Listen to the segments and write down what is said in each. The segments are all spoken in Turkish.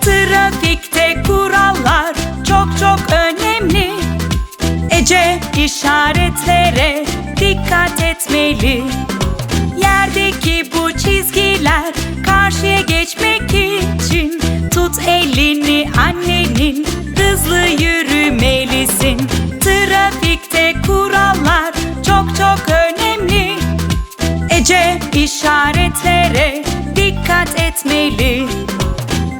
Trafikte kurallar çok çok önemli. Ece işaretlere dikkat etmeli. Yerdeki bu çizgiler karşıya geçmek için tut elini annenin hızlı yürü. Ece işaretlere dikkat etmeli.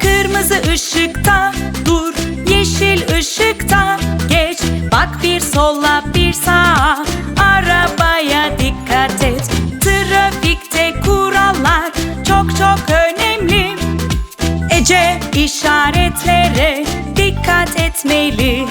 Kırmızı ışıkta dur, yeşil ışıkta geç. Bak bir sola bir sağa, arabaya dikkat et. Trafikte kurallar çok çok önemli. Ece işaretlere dikkat etmeli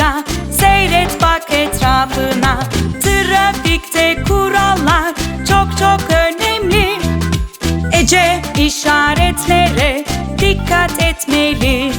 sıkıca seyret bak etrafına. Trafikte kurallar çok çok önemli. Ece işaretlere dikkat etmeli